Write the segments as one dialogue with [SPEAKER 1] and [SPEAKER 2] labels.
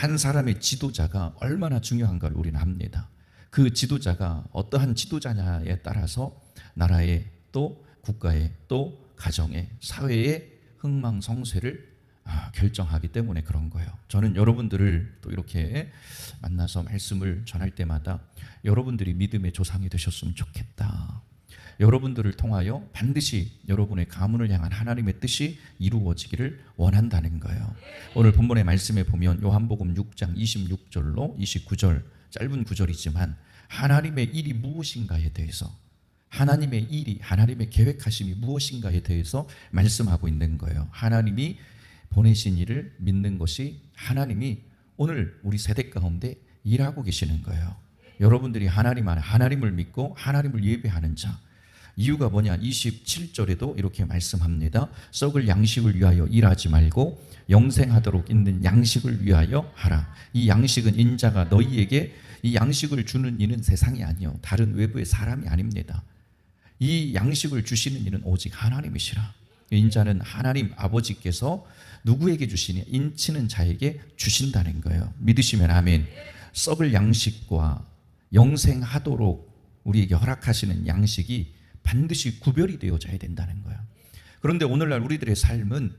[SPEAKER 1] 한 사람의 지도자가 얼마나 중요한가를 우리는 압니다. 그 지도자가 어떠한 지도자냐에 따라서 나라의 또 국가의 또 가정의 사회의 흥망성쇠를 아, 결정하기 때문에 그런 거예요. 저는 여러분들을 또 이렇게 만나서 말씀을 전할 때마다 여러분들이 믿음의 조상이 되셨으면 좋겠다. 여러분들을 통하여 반드시 여러분의 가문을 향한 하나님의 뜻이 이루어지기를 원한다는 거예요. 오늘 본문의 말씀에 보면 요한복음 6장 26절로 29절 짧은 구절이지만 하나님의 일이 무엇인가에 대해서 하나님의 일이 하나님의 계획하심이 무엇인가에 대해서 말씀하고 있는 거예요. 하나님이 보내신 일을 믿는 것이 하나님이 오늘 우리 세대 가운데 일하고 계시는 거예요. 여러분들이 하나님 안에 하나님을 믿고 하나님을 예배하는 자. 이유가 뭐냐? 27절에도 이렇게 말씀합니다. 썩을 양식을 위하여 일하지 말고 영생하도록 있는 양식을 위하여 하라. 이 양식은 인자가 너희에게 이 양식을 주는 이는 세상이 아니요 다른 외부의 사람이 아닙니다. 이 양식을 주시는 이는 오직 하나님이시라. 인자는 하나님 아버지께서 누구에게 주시냐? 인치는 자에게 주신다는 거예요. 믿으시면 아멘. 썩을 양식과 영생하도록 우리에게 허락하시는 양식이 반드시 구별이 되어져야 된다는 거예요. 그런데 오늘날 우리들의 삶은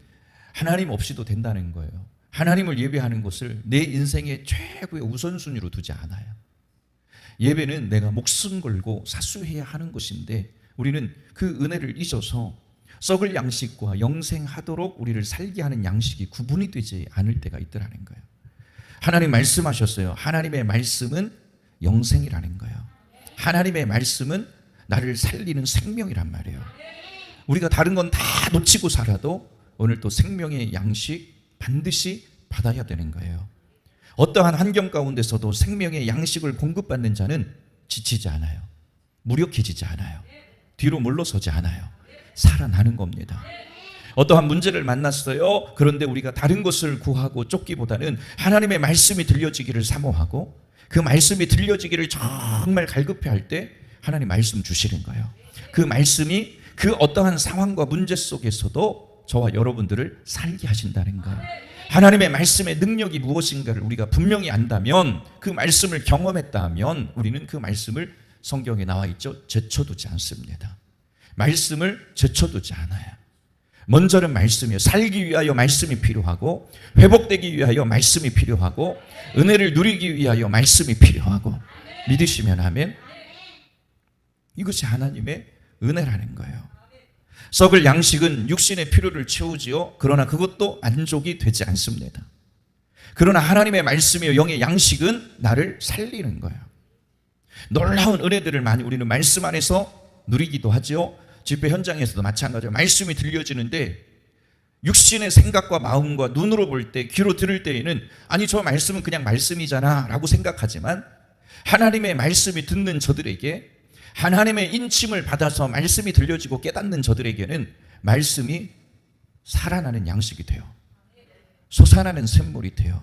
[SPEAKER 1] 하나님 없이도 된다는 거예요. 하나님을 예배하는 것을 내 인생의 최고의 우선순위로 두지 않아요. 예배는 내가 목숨 걸고 사수해야 하는 것인데 우리는 그 은혜를 잊어서 썩을 양식과 영생하도록 우리를 살게 하는 양식이 구분이 되지 않을 때가 있더라는 거예요. 하나님 말씀하셨어요. 하나님의 말씀은 영생이라는 거예요. 하나님의 말씀은 나를 살리는 생명이란 말이에요. 우리가 다른 건 다 놓치고 살아도 오늘 또 생명의 양식 반드시 받아야 되는 거예요. 어떠한 환경 가운데서도 생명의 양식을 공급받는 자는 지치지 않아요. 무력해지지 않아요. 뒤로 물러서지 않아요. 살아나는 겁니다. 어떠한 문제를 만났어요. 그런데 우리가 다른 것을 구하고 쫓기보다는 하나님의 말씀이 들려지기를 사모하고 그 말씀이 들려지기를 정말 갈급해 할 때 하나님 말씀 주시는 거예요. 그 말씀이 그 어떠한 상황과 문제 속에서도 저와 여러분들을 살게 하신다는 거예요. 하나님의 말씀의 능력이 무엇인가를 우리가 분명히 안다면 그 말씀을 경험했다면 우리는 그 말씀을 성경에 나와 있죠. 제쳐두지 않습니다. 말씀을 제쳐두지 않아요. 먼저는 말씀이요. 살기 위하여 말씀이 필요하고, 회복되기 위하여 말씀이 필요하고, 은혜를 누리기 위하여 말씀이 필요하고, 믿으시면 하면 이것이 하나님의 은혜라는 거예요. 썩을 양식은 육신의 필요를 채우지요. 그러나 그것도 만족이 되지 않습니다. 그러나 하나님의 말씀이요. 영의 양식은 나를 살리는 거예요. 놀라운 은혜들을 많이 우리는 말씀 안에서 누리기도 하죠. 집회 현장에서도 마찬가지로 말씀이 들려지는데 육신의 생각과 마음과 눈으로 볼 때, 귀로 들을 때에는 아니 저 말씀은 그냥 말씀이잖아라고 생각하지만 하나님의 말씀이 듣는 저들에게 하나님의 인침을 받아서 말씀이 들려지고 깨닫는 저들에게는 말씀이 살아나는 양식이 돼요. 솟아나는 샘물이 돼요.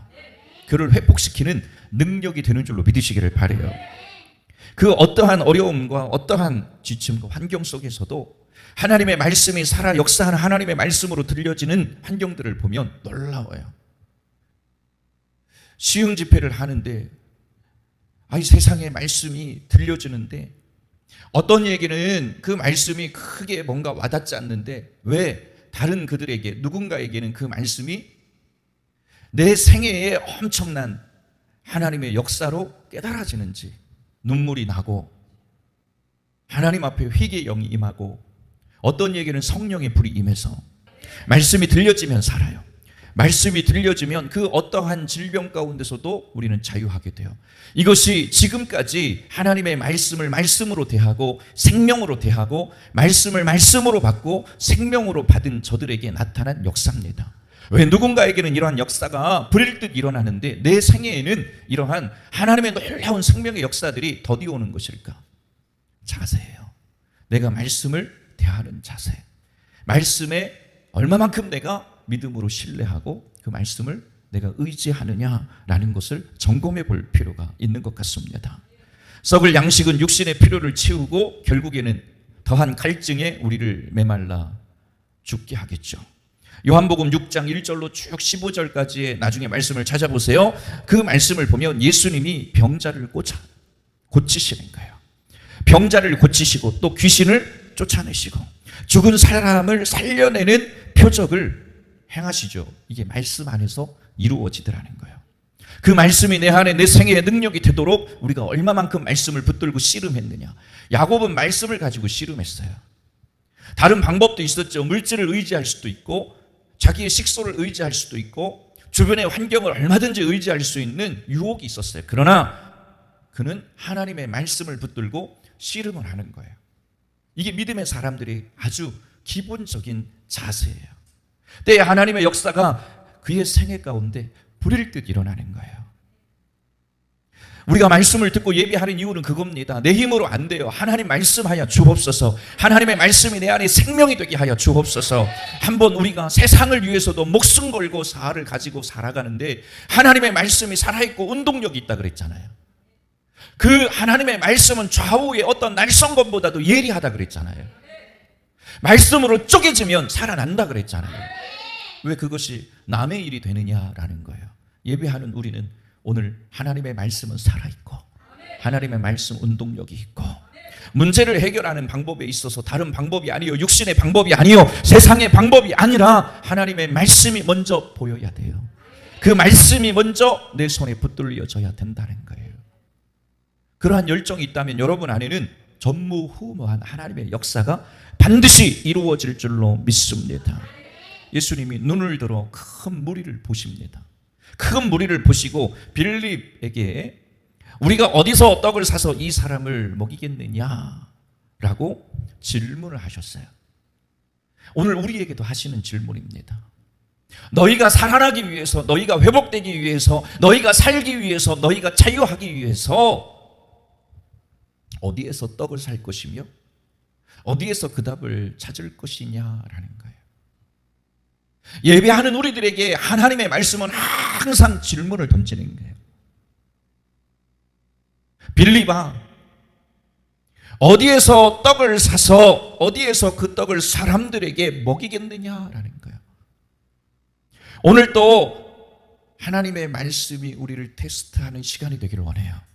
[SPEAKER 1] 그를 회복시키는 능력이 되는 줄로 믿으시기를 바래요. 그 어떠한 어려움과 어떠한 지침과 환경 속에서도 하나님의 말씀이 살아 역사하는 하나님의 말씀으로 들려지는 환경들을 보면 놀라워요. 시흥 집회를 하는데 아이 세상의 말씀이 들려지는데 어떤 얘기는 그 말씀이 크게 뭔가 와닿지 않는데 왜 다른 그들에게 누군가에게는 그 말씀이 내 생애에 엄청난 하나님의 역사로 깨달아지는지 눈물이 나고 하나님 앞에 회개의 영이 임하고 어떤 얘기는 성령의 불이 임해서 말씀이 들려지면 살아요. 말씀이 들려지면 그 어떠한 질병 가운데서도 우리는 자유하게 돼요. 이것이 지금까지 하나님의 말씀을 말씀으로 대하고 생명으로 대하고 말씀을 말씀으로 받고 생명으로 받은 저들에게 나타난 역사입니다. 왜 누군가에게는 이러한 역사가 불일듯 일어나는데 내 생애에는 이러한 하나님의 놀라운 생명의 역사들이 더디오는 것일까? 자세예요. 내가 말씀을 대하는 자세. 말씀에 얼마만큼 내가 믿음으로 신뢰하고 그 말씀을 내가 의지하느냐라는 것을 점검해 볼 필요가 있는 것 같습니다. 썩을 양식은 육신의 필요를 채우고 결국에는 더한 갈증에 우리를 메말라 죽게 하겠죠. 요한복음 6장 1절로 쭉 15절까지의 나중에 말씀을 찾아보세요. 그 말씀을 보면 예수님이 병자를 꽂아 고치시는 거예요. 병자를 고치시고 또 귀신을 쫓아내시고 죽은 사람을 살려내는 표적을 행하시죠. 이게 말씀 안에서 이루어지더라는 거예요. 그 말씀이 내 안에 내 생애의 능력이 되도록 우리가 얼마만큼 말씀을 붙들고 씨름했느냐. 야곱은 말씀을 가지고 씨름했어요. 다른 방법도 있었죠. 물질을 의지할 수도 있고 자기의 식소를 의지할 수도 있고 주변의 환경을 얼마든지 의지할 수 있는 유혹이 있었어요. 그러나 그는 하나님의 말씀을 붙들고 씨름을 하는 거예요. 이게 믿음의 사람들이 아주 기본적인 자세예요. 때에 하나님의 역사가 그의 생애 가운데 불일 듯 일어나는 거예요. 우리가 말씀을 듣고 예배하는 이유는 그겁니다. 내 힘으로 안 돼요. 하나님 말씀하여 주옵소서. 하나님의 말씀이 내 안에 생명이 되게 하여 주옵소서. 한번 우리가 세상을 위해서도 목숨 걸고 사활을 가지고 살아가는데 하나님의 말씀이 살아있고 운동력이 있다 그랬잖아요. 그 하나님의 말씀은 좌우의 어떤 날성검보다도 예리하다 그랬잖아요. 말씀으로 쪼개지면 살아난다 그랬잖아요. 왜 그것이 남의 일이 되느냐라는 거예요. 예배하는 우리는 오늘 하나님의 말씀은 살아있고 하나님의 말씀 운동력이 있고 문제를 해결하는 방법에 있어서 다른 방법이 아니요 육신의 방법이 아니요 세상의 방법이 아니라 하나님의 말씀이 먼저 보여야 돼요. 그 말씀이 먼저 내 손에 붙들려져야 된다는 거예요. 그러한 열정이 있다면 여러분 안에는 전무후무한 하나님의 역사가 반드시 이루어질 줄로 믿습니다. 예수님이 눈을 들어 큰 무리를 보십니다. 큰 무리를 보시고 빌립에게 우리가 어디서 떡을 사서 이 사람을 먹이겠느냐라고 질문을 하셨어요. 오늘 우리에게도 하시는 질문입니다. 너희가 살아나기 위해서, 너희가 회복되기 위해서, 너희가 살기 위해서, 너희가 자유하기 위해서 어디에서 떡을 살 것이며 어디에서 그 답을 찾을 것이냐라는 거예요. 예배하는 우리들에게 하나님의 말씀은 항상 질문을 던지는 거예요. 빌리바 어디에서 떡을 사서 어디에서 그 떡을 사람들에게 먹이겠느냐라는 거예요. 오늘 또 하나님의 말씀이 우리를 테스트하는 시간이 되기를 원해요.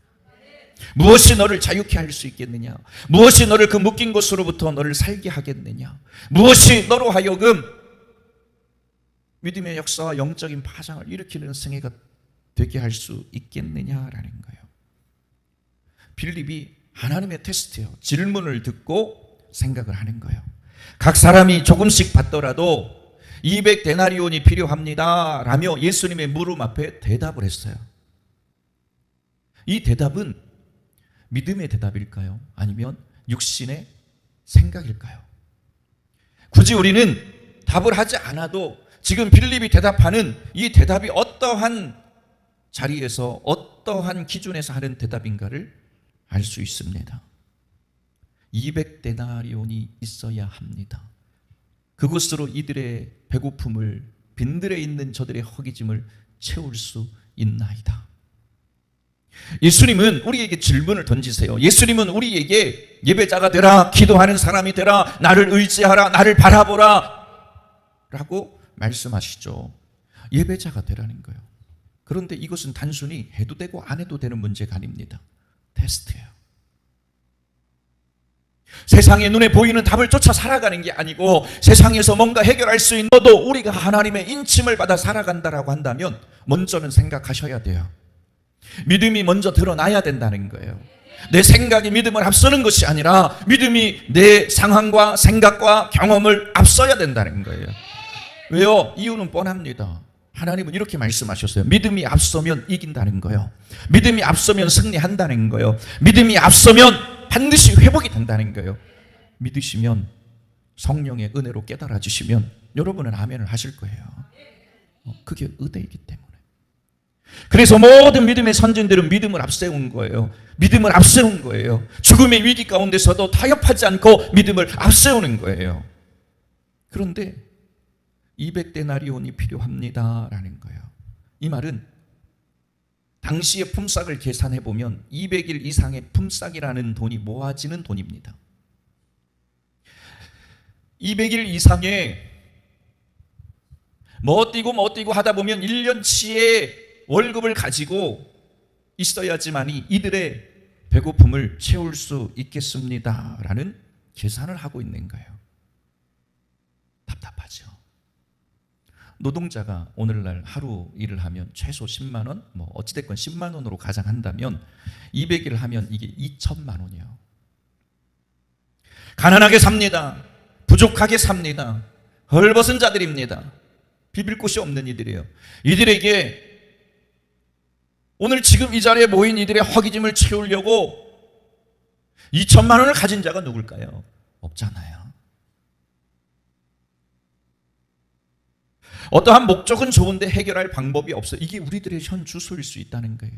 [SPEAKER 1] 무엇이 너를 자유케 할 수 있겠느냐? 무엇이 너를 그 묶인 것으로부터 너를 살게 하겠느냐? 무엇이 너로 하여금 믿음의 역사와 영적인 파장을 일으키는 생애가 되게 할 수 있겠느냐라는 거예요. 빌립이 하나님의 테스트예요. 질문을 듣고 생각을 하는 거예요. 각 사람이 조금씩 받더라도 200 데나리온이 필요합니다. 라며 예수님의 물음 앞에 대답을 했어요. 이 대답은 믿음의 대답일까요? 아니면 육신의 생각일까요? 굳이 우리는 답을 하지 않아도 지금 빌립이 대답하는 이 대답이 어떠한 자리에서 어떠한 기준에서 하는 대답인가를 알 수 있습니다. 200데나리온이 있어야 합니다. 그것으로 이들의 배고픔을 빈들에 있는 저들의 허기짐을 채울 수 있나이다. 예수님은 우리에게 질문을 던지세요. 예수님은 우리에게 예배자가 되라, 기도하는 사람이 되라, 나를 의지하라, 나를 바라보라. 라고 말씀하시죠. 예배자가 되라는 거예요. 그런데 이것은 단순히 해도 되고 안 해도 되는 문제가 아닙니다. 테스트예요. 세상의 눈에 보이는 답을 쫓아 살아가는 게 아니고 세상에서 뭔가 해결할 수 있는 너도 우리가 하나님의 인침을 받아 살아간다라고 한다면 먼저는 생각하셔야 돼요. 믿음이 먼저 드러나야 된다는 거예요. 내 생각이 믿음을 앞서는 것이 아니라 믿음이 내 상황과 생각과 경험을 앞서야 된다는 거예요. 왜요? 이유는 뻔합니다. 하나님은 이렇게 말씀하셨어요. 믿음이 앞서면 이긴다는 거예요. 믿음이 앞서면 승리한다는 거예요. 믿음이 앞서면 반드시 회복이 된다는 거예요. 믿으시면 성령의 은혜로 깨달아 주시면 여러분은 아멘을 하실 거예요. 어, 그게 의대이기 때문에. 그래서 모든 믿음의 선진들은 믿음을 앞세운 거예요. 믿음을 앞세운 거예요. 죽음의 위기 가운데서도 타협하지 않고 믿음을 앞세우는 거예요. 그런데 200데나리온이 필요합니다라는 거예요. 이 말은 당시의 품삯을 계산해 보면 200일 이상의 품삯이라는 돈이 모아지는 돈입니다. 200일 이상의 뭐 뛰고 뭐 뛰고 하다 보면 1년치의 월급을 가지고 있어야지만이 이들의 배고픔을 채울 수 있겠습니다 라는 계산을 하고 있는 거예요. 답답하죠. 노동자가 오늘날 하루 일을 하면 최소 10만 원, 뭐 어찌됐건 10만 원으로 가장 한다면 200일을 하면 이게 2천만 원이에요. 가난하게 삽니다. 부족하게 삽니다. 헐벗은 자들입니다. 비빌 곳이 없는 이들이에요. 이들에게 오늘 지금 이 자리에 모인 이들의 허기짐을 채우려고 2천만 원을 가진 자가 누굴까요? 없잖아요. 어떠한 목적은 좋은데 해결할 방법이 없어. 이게 우리들의 현 주소일 수 있다는 거예요.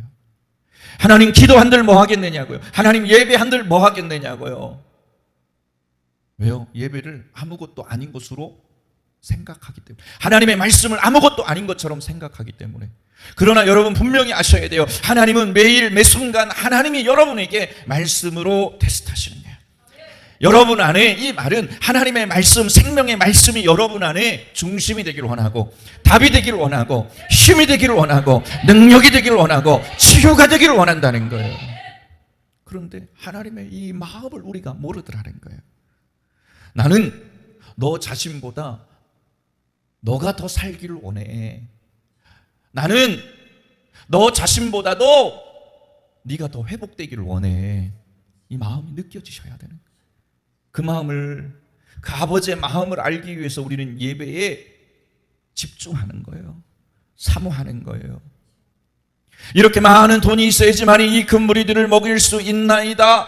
[SPEAKER 1] 하나님 기도 한들 뭐 하겠느냐고요. 하나님 예배 한들 뭐 하겠느냐고요. 왜요? 예배를 아무것도 아닌 것으로 생각하기 때문에. 하나님의 말씀을 아무것도 아닌 것처럼 생각하기 때문에. 그러나 여러분 분명히 아셔야 돼요. 하나님은 매일 매 순간 하나님이 여러분에게 말씀으로 테스트하시는 거예요. 여러분 안에 이 말은 하나님의 말씀, 생명의 말씀이 여러분 안에 중심이 되기를 원하고 답이 되기를 원하고 힘이 되기를 원하고 능력이 되기를 원하고 치유가 되기를 원한다는 거예요. 그런데 하나님의 이 마음을 우리가 모르더라는 거예요. 나는 너 자신보다 너가 더 살기를 원해. 나는 너 자신보다도 네가 더 회복되기를 원해. 이 마음이 느껴지셔야 되는. 그 마음을 그 아버지의 마음을 알기 위해서 우리는 예배에 집중하는 거예요. 사모하는 거예요. 이렇게 많은 돈이 있어야지만 이 금무리들을 먹일 수 있나이다.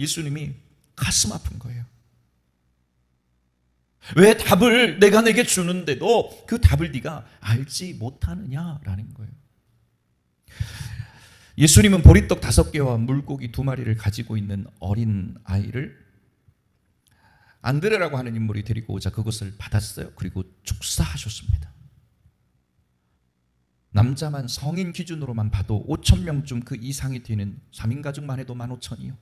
[SPEAKER 1] 예수님이 가슴 아픈 거예요. 왜 답을 내가 내게 주는데도 그 답을 네가 알지 못하느냐라는 거예요. 예수님은 보리떡 다섯 개와 물고기 두 마리를 가지고 있는 어린 아이를 안드레라고 하는 인물이 데리고 오자 그것을 받았어요. 그리고 축사하셨습니다. 남자만 성인 기준으로만 봐도 5천 명쯤 그 이상이 되는 3인 가족만 해도 15,000이요.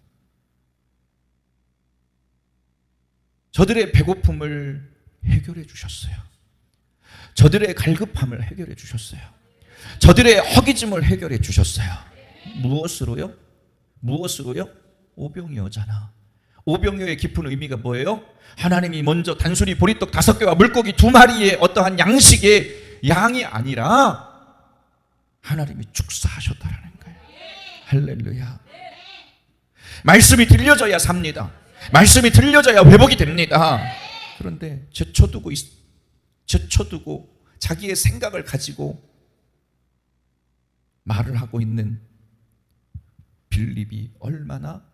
[SPEAKER 1] 저들의 배고픔을 해결해 주셨어요. 저들의 갈급함을 해결해 주셨어요. 저들의 허기짐을 해결해 주셨어요. 무엇으로요? 무엇으로요? 오병이어잖아. 오병이어의 깊은 의미가 뭐예요? 하나님이 먼저 단순히 보리떡 다섯 개와 물고기 두 마리의 어떠한 양식의 양이 아니라 하나님이 축사하셨다라는 거예요. 할렐루야. 말씀이 들려져야 삽니다. 말씀이 들려져야 회복이 됩니다. 그런데 제쳐두고 있, 제쳐두고 자기의 생각을 가지고 말을 하고 있는 빌립이 얼마나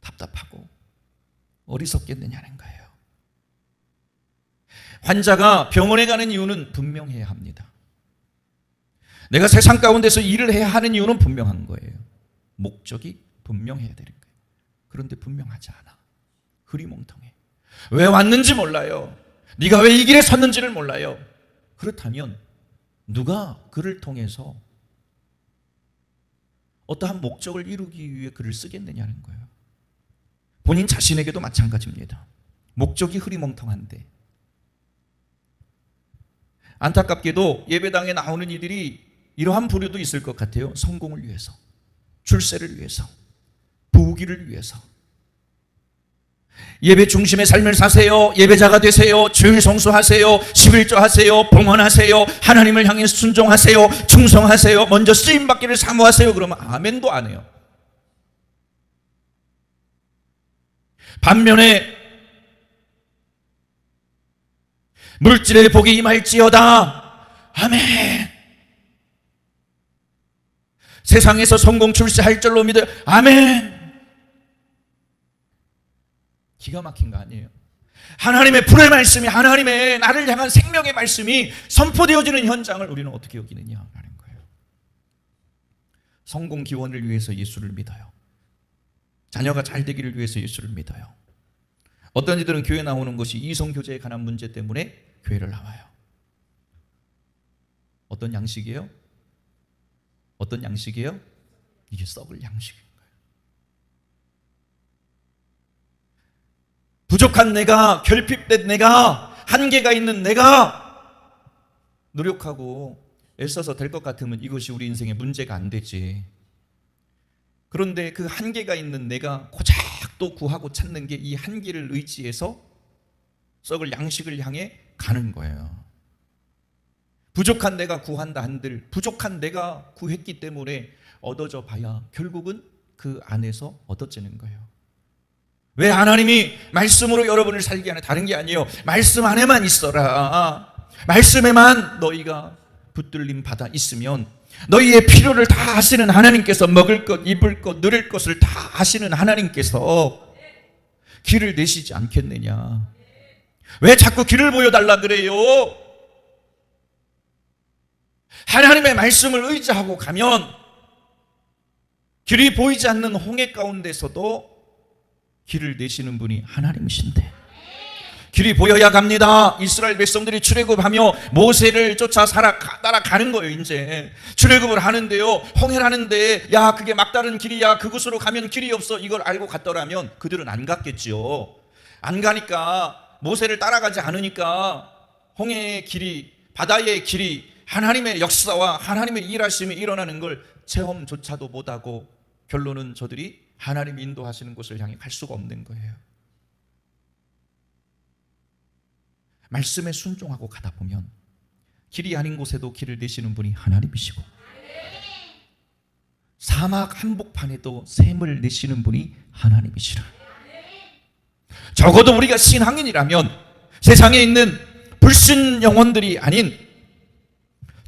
[SPEAKER 1] 답답하고 어리석겠느냐는 거예요. 환자가 병원에 가는 이유는 분명해야 합니다. 내가 세상 가운데서 일을 해야 하는 이유는 분명한 거예요. 목적이 분명해야 되는 거예요. 그런데 분명하지 않아. 흐리멍텅해. 왜 왔는지 몰라요. 네가 왜 이 길에 섰는지를 몰라요. 그렇다면 누가 그를 통해서 어떠한 목적을 이루기 위해 글을 쓰겠느냐는 거예요. 본인 자신에게도 마찬가지입니다. 목적이 흐리멍텅한데 안타깝게도 예배당에 나오는 이들이 이러한 부류도 있을 것 같아요. 성공을 위해서, 출세를 위해서, 부귀를 위해서. 예배 중심의 삶을 사세요. 예배자가 되세요. 주일 성수하세요. 11조 하세요. 봉헌하세요. 하나님을 향해 순종하세요. 충성하세요. 먼저 쓰임 받기를 사모하세요. 그러면 아멘도 안 해요. 반면에 물질의 복이 임할지어다. 아멘. 세상에서 성공 출세할 줄로 믿어요. 아멘. 기가 막힌 거 아니에요. 하나님의 불의 말씀이 하나님의 나를 향한 생명의 말씀이 선포되어지는 현장을 우리는 어떻게 여기느냐라는 거예요. 성공 기원을 위해서 예수를 믿어요. 자녀가 잘 되기를 위해서 예수를 믿어요. 어떤 이들은 교회 나오는 것이 이성 교제에 관한 문제 때문에 교회를 나와요. 어떤 양식이에요? 어떤 양식이에요? 이게 썩을 양식인 거예요. 부족한 내가, 결핍된 내가, 한계가 있는 내가 노력하고 애써서 될 것 같으면 이것이 우리 인생의 문제가 안 되지. 그런데 그 한계가 있는 내가 고작 또 구하고 찾는 게 이 한계를 의지해서 썩을 양식을 향해 가는 거예요. 부족한 내가 구한다 한들 부족한 내가 구했기 때문에 얻어져 봐야 결국은 그 안에서 얻어지는 거예요. 왜 하나님이 말씀으로 여러분을 살게 하는 다른 게 아니에요. 말씀 안에만 있어라. 말씀에만 너희가 붙들림 받아 있으면 너희의 필요를 다 하시는 하나님께서 먹을 것, 입을 것, 누릴 것을 다 하시는 하나님께서 길을 내시지 않겠느냐. 왜 자꾸 길을 보여달라 그래요? 하나님의 말씀을 의지하고 가면 길이 보이지 않는 홍해 가운데서도 길을 내시는 분이 하나님이신데 길이 보여야 갑니다. 이스라엘 백성들이 출애굽하며 모세를 쫓아 살아 따라가는 거예요. 이제 출애굽을 하는데요. 홍해라는데 야 그게 막다른 길이야. 그곳으로 가면 길이 없어. 이걸 알고 갔더라면 그들은 안 갔겠지요. 안 가니까 모세를 따라가지 않으니까 홍해의 길이 바다의 길이 하나님의 역사와 하나님의 일하심이 일어나는 걸 체험조차도 못하고 결론은 저들이 하나님 인도하시는 곳을 향해 갈 수가 없는 거예요. 말씀에 순종하고 가다 보면 길이 아닌 곳에도 길을 내시는 분이 하나님이시고 사막 한복판에도 샘을 내시는 분이 하나님이시라. 적어도 우리가 신앙인이라면 세상에 있는 불신 영혼들이 아닌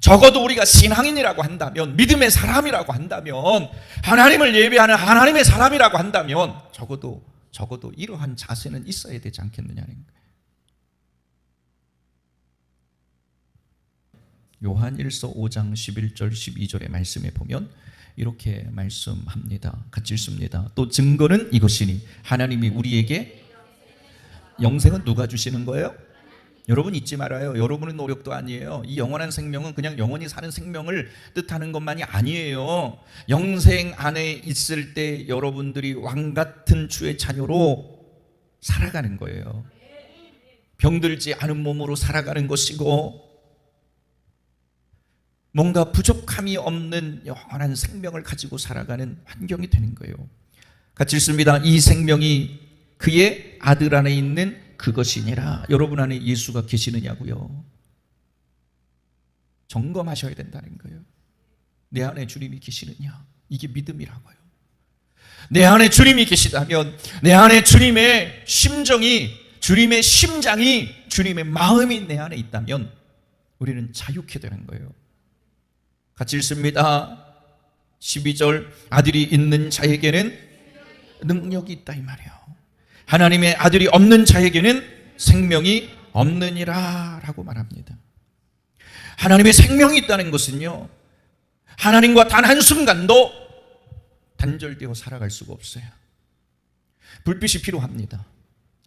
[SPEAKER 1] 적어도 우리가 신앙인이라고 한다면 믿음의 사람이라고 한다면 하나님을 예배하는 하나님의 사람이라고 한다면 적어도 적어도 이러한 자세는 있어야 되지 않겠느냐는 거예요. 요한 1서 5장 11절 12절의 말씀에 보면 이렇게 말씀합니다. 같이 읽습니다. 또 증거는 이것이니 하나님이 우리에게 영생은 누가 주시는 거예요? 여러분 잊지 말아요. 여러분의 노력도 아니에요. 이 영원한 생명은 그냥 영원히 사는 생명을 뜻하는 것만이 아니에요. 영생 안에 있을 때 여러분들이 왕 같은 주의 자녀로 살아가는 거예요. 병들지 않은 몸으로 살아가는 것이고 뭔가 부족함이 없는 영원한 생명을 가지고 살아가는 환경이 되는 거예요. 같이 읽습니다. 이 생명이 그의 아들 안에 있는 그것이니라. 여러분 안에 예수가 계시느냐고요. 점검하셔야 된다는 거예요. 내 안에 주님이 계시느냐? 이게 믿음이라고요. 내 안에 주님이 계시다면 내 안에 주님의 심정이 주님의 심장이 주님의 마음이 내 안에 있다면 우리는 자유케 되는 거예요. 같이 읽습니다. 12절 아들이 있는 자에게는 능력이 있다 이 말이에요. 하나님의 아들이 없는 자에게는 생명이 없느니라 라고 말합니다. 하나님의 생명이 있다는 것은요. 하나님과 단 한순간도 단절되어 살아갈 수가 없어요. 불빛이 필요합니다.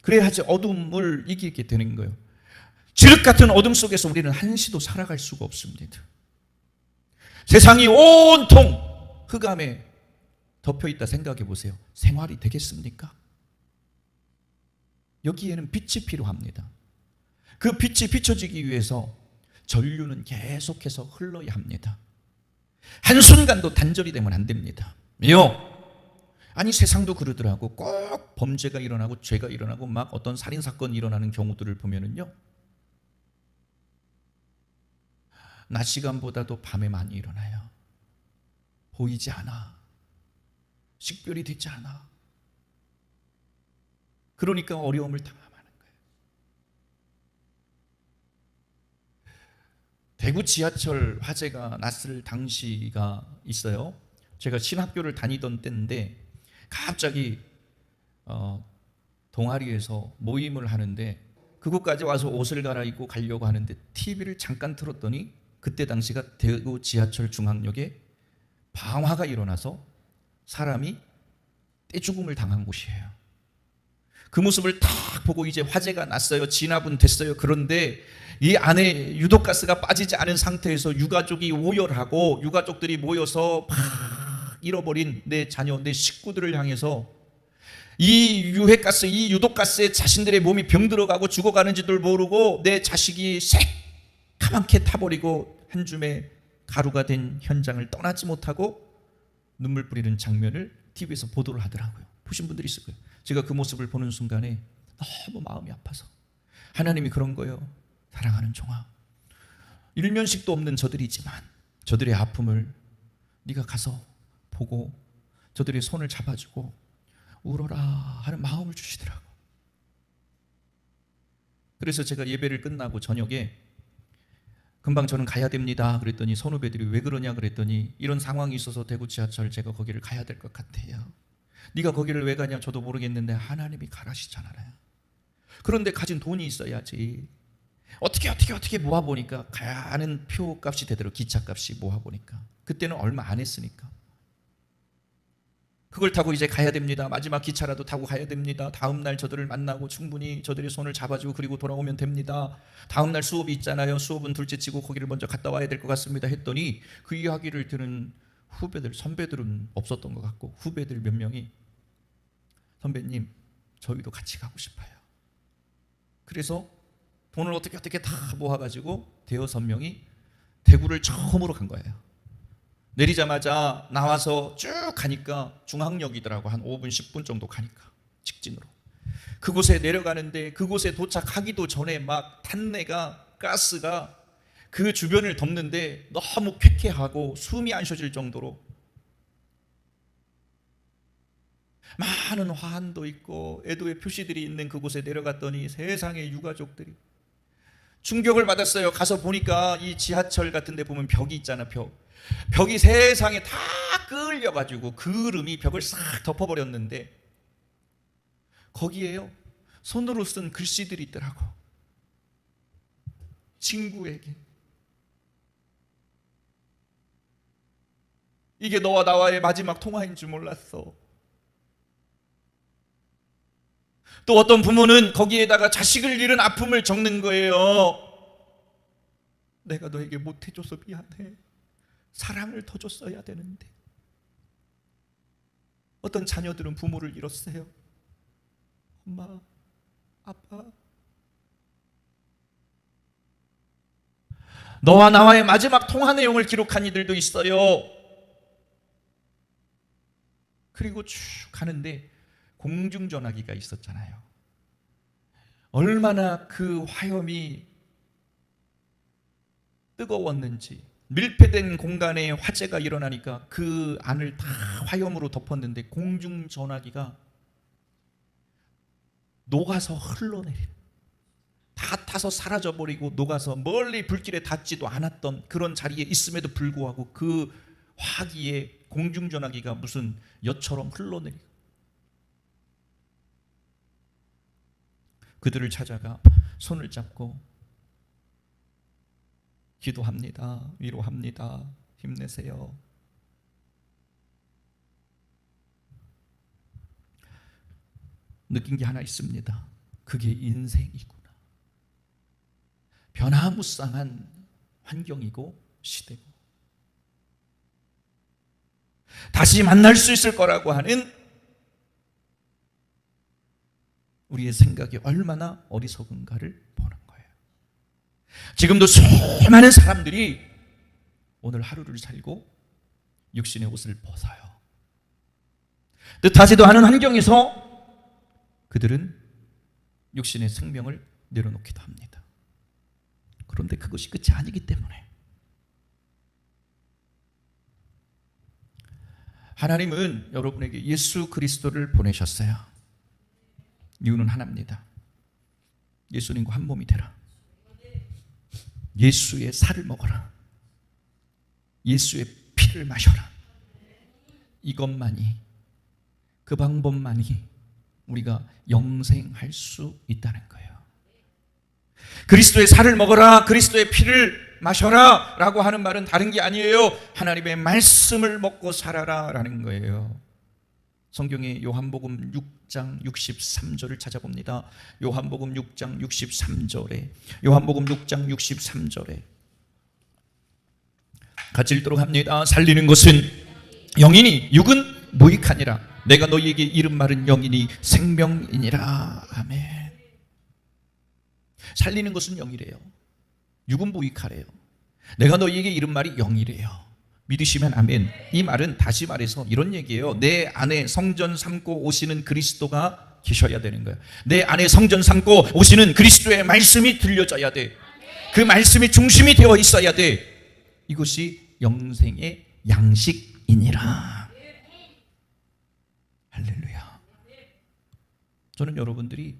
[SPEAKER 1] 그래야지 어둠을 이기게 되는 거예요. 지륵 같은 어둠 속에서 우리는 한시도 살아갈 수가 없습니다. 세상이 온통 흑암에 덮여 있다 생각해 보세요. 생활이 되겠습니까? 여기에는 빛이 필요합니다. 그 빛이 비춰지기 위해서 전류는 계속해서 흘러야 합니다. 한순간도 단절이 되면 안 됩니다. 요 아니 세상도 그러더라고. 꼭 범죄가 일어나고 죄가 일어나고 막 어떤 살인 사건이 일어나는 경우들을 보면은요. 낮 시간보다도 밤에 많이 일어나요. 보이지 않아. 식별이 되지 않아. 그러니까 어려움을 당하는 거예요. 대구 지하철 화재가 났을 당시가 있어요. 제가 신학교를 다니던 때인데 갑자기 어, 동아리에서 모임을 하는데 그곳까지 와서 옷을 갈아입고 가려고 하는데 TV를 잠깐 틀었더니 그때 당시가 대구 지하철 중앙역에 방화가 일어나서 사람이 떼죽음을 당한 곳이에요. 그 모습을 딱 보고 이제 화재가 났어요. 진압은 됐어요. 그런데 이 안에 유독가스가 빠지지 않은 상태에서 유가족이 오열하고 유가족들이 모여서 막 잃어버린 내 자녀, 내 식구들을 향해서 이 유해가스, 이 유독가스에 자신들의 몸이 병들어가고 죽어가는지도 모르고 내 자식이 색 까맣게 타버리고 한 줌의 가루가 된 현장을 떠나지 못하고 눈물 뿌리는 장면을 TV에서 보도를 하더라고요. 보신 분들이 있을 거예요. 제가 그 모습을 보는 순간에 너무 마음이 아파서 하나님이 그런 거예요. 사랑하는 종아. 일면식도 없는 저들이지만 저들의 아픔을 네가 가서 보고 저들의 손을 잡아주고 울어라 하는 마음을 주시더라고. 그래서 제가 예배를 끝나고 저녁에 금방 저는 가야 됩니다. 그랬더니 선후배들이 왜 그러냐 그랬더니 이런 상황이 있어서 대구 지하철 제가 거기를 가야 될 것 같아요. 네가 거기를 왜 가냐 저도 모르겠는데 하나님이 가라시잖아요. 그런데 가진 돈이 있어야지. 어떻게 어떻게 어떻게 모아 보니까 가는 표 값이 되도록 기차 값이 모아 보니까 그때는 얼마 안 했으니까 그걸 타고 이제 가야 됩니다. 마지막 기차라도 타고 가야 됩니다. 다음 날 저들을 만나고 충분히 저들의 손을 잡아주고 그리고 돌아오면 됩니다. 다음 날 수업이 있잖아요. 수업은 둘째치고 거기를 먼저 갔다 와야 될 것 같습니다. 했더니 그 이야기를 들은 후배들 선배들은 없었던 것 같고 후배들 몇 명이 선배님 저희도 같이 가고 싶어요. 그래서 돈을 어떻게 어떻게 다 모아가지고 대여섯 명이 대구를 처음으로 간 거예요. 내리자마자 나와서 쭉 가니까 중앙역이더라고 한 5분 10분 정도 가니까 직진으로 그곳에 내려가는데 그곳에 도착하기도 전에 막 탄내가 가스가 그 주변을 덮는데 너무 쾌쾌하고 숨이 안 쉬어질 정도로 많은 화환도 있고 애도의 표시들이 있는 그곳에 내려갔더니 세상의 유가족들이 충격을 받았어요. 가서 보니까 이 지하철 같은 데 보면 벽이 있잖아, 벽. 벽이 세상에 다 끌려 가지고 그름이 벽을 싹 덮어 버렸는데 거기에요. 손으로 쓴 글씨들이 있더라고. 친구에게 이게 너와 나와의 마지막 통화인 줄 몰랐어. 또 어떤 부모는 거기에다가 자식을 잃은 아픔을 적는 거예요. 내가 너에게 못해줘서 미안해. 사랑을 더 줬어야 되는데. 어떤 자녀들은 부모를 잃었어요. 엄마, 아빠. 너와 나와의 마지막 통화 내용을 기록한 이들도 있어요. 그리고 쭉 가는데 공중전화기가 있었잖아요. 얼마나 그 화염이 뜨거웠는지 밀폐된 공간에 화재가 일어나니까 그 안을 다 화염으로 덮었는데 공중 전화기가 녹아서 흘러내린 다 타서 사라져 버리고 녹아서 멀리 불길에 닿지도 않았던 그런 자리에 있음에도 불구하고 그 화기에 공중전화기가 무슨 여처럼 흘러내리고 그들을 찾아가 손을 잡고 기도합니다. 위로합니다. 힘내세요. 느낀 게 하나 있습니다. 그게 인생이구나. 변화무쌍한 환경이고 시대고 다시 만날 수 있을 거라고 하는 우리의 생각이 얼마나 어리석은가를 보는 거예요. 지금도 수많은 사람들이 오늘 하루를 살고 육신의 옷을 벗어요. 뜻하지도 않은 환경에서 그들은 육신의 생명을 내려놓기도 합니다. 그런데 그것이 끝이 아니기 때문에 하나님은 여러분에게 예수 그리스도를 보내셨어요. 이유는 하나입니다. 예수님과 한 몸이 되라. 예수의 살을 먹어라. 예수의 피를 마셔라. 이것만이 그 방법만이 우리가 영생할 수 있다는 거예요. 그리스도의 살을 먹어라. 그리스도의 피를 마셔라. 라고 하는 말은 다른 게 아니에요. 하나님의 말씀을 먹고 살아라. 라는 거예요. 성경의 요한복음 6장 63절을 찾아봅니다. 요한복음 6장 63절에 요한복음 6장 63절에 같이 읽도록 합니다. 살리는 것은 영이니 육은 무익하니라. 내가 너희에게 이른 말은 영이니 생명이니라. 아멘. 살리는 것은 영이래요. 육은 무익하래요. 내가 너희에게 이른 말이 영이래요. 믿으시면 아멘. 이 말은 다시 말해서 이런 얘기예요. 내 안에 성전 삼고 오시는 그리스도가 계셔야 되는 거예요. 내 안에 성전 삼고 오시는 그리스도의 말씀이 들려져야 돼. 그 말씀이 중심이 되어 있어야 돼. 이것이 영생의 양식이니라. 할렐루야. 저는 여러분들이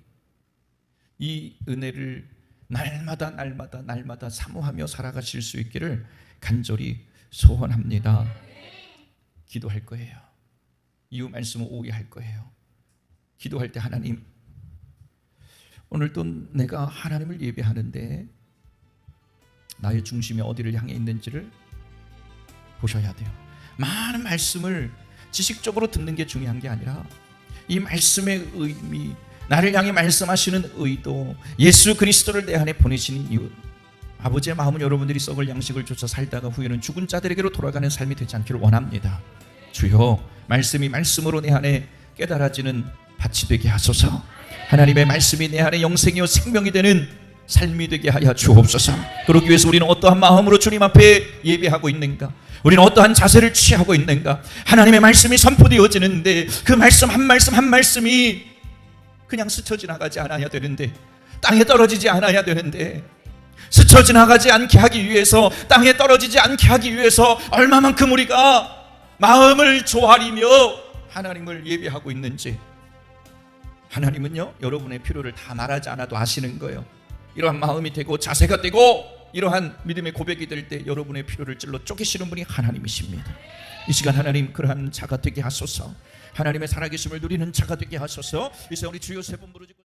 [SPEAKER 1] 이 은혜를 날마다 날마다 날마다 사모하며 살아가실 수 있기를 간절히 소원합니다. 기도할 거예요. 이후 말씀을 오해할 거예요. 기도할 때 하나님 오늘도 내가 하나님을 예배하는데 나의 중심이 어디를 향해 있는지를 보셔야 돼요. 많은 말씀을 지식적으로 듣는 게 중요한 게 아니라 이 말씀의 의미, 나를 향해 말씀하시는 의도, 예수 그리스도를 내 안에 보내시는 이유, 아버지의 마음은 여러분들이 썩을 양식을 쫓아 살다가 후에는 죽은 자들에게로 돌아가는 삶이 되지 않기를 원합니다. 주여, 말씀이 말씀으로 내 안에 깨달아지는 밭이 되게 하소서. 하나님의 말씀이 내 안에 영생이요 생명이 되는 삶이 되게 하여 주옵소서. 그러기 위해서 우리는 어떠한 마음으로 주님 앞에 예배하고 있는가? 우리는 어떠한 자세를 취하고 있는가? 하나님의 말씀이 선포되어지는데 그 말씀 한 말씀 한 말씀이 그냥 스쳐 지나가지 않아야 되는데 땅에 떨어지지 않아야 되는데 스쳐 지나가지 않게 하기 위해서 땅에 떨어지지 않게 하기 위해서 얼마만큼 우리가 마음을 조아리며 하나님을 예배하고 있는지 하나님은요 여러분의 필요를 다 말하지 않아도 아시는 거예요. 이러한 마음이 되고 자세가 되고 이러한 믿음의 고백이 될 때 여러분의 필요를 찔러 쪼개시는 분이 하나님이십니다. 이 시간 하나님 그러한 자가 되게 하소서. 하나님의 살아계심을 누리는 자가 되게 하소서. 이제 우리 주여 세번 부르짖고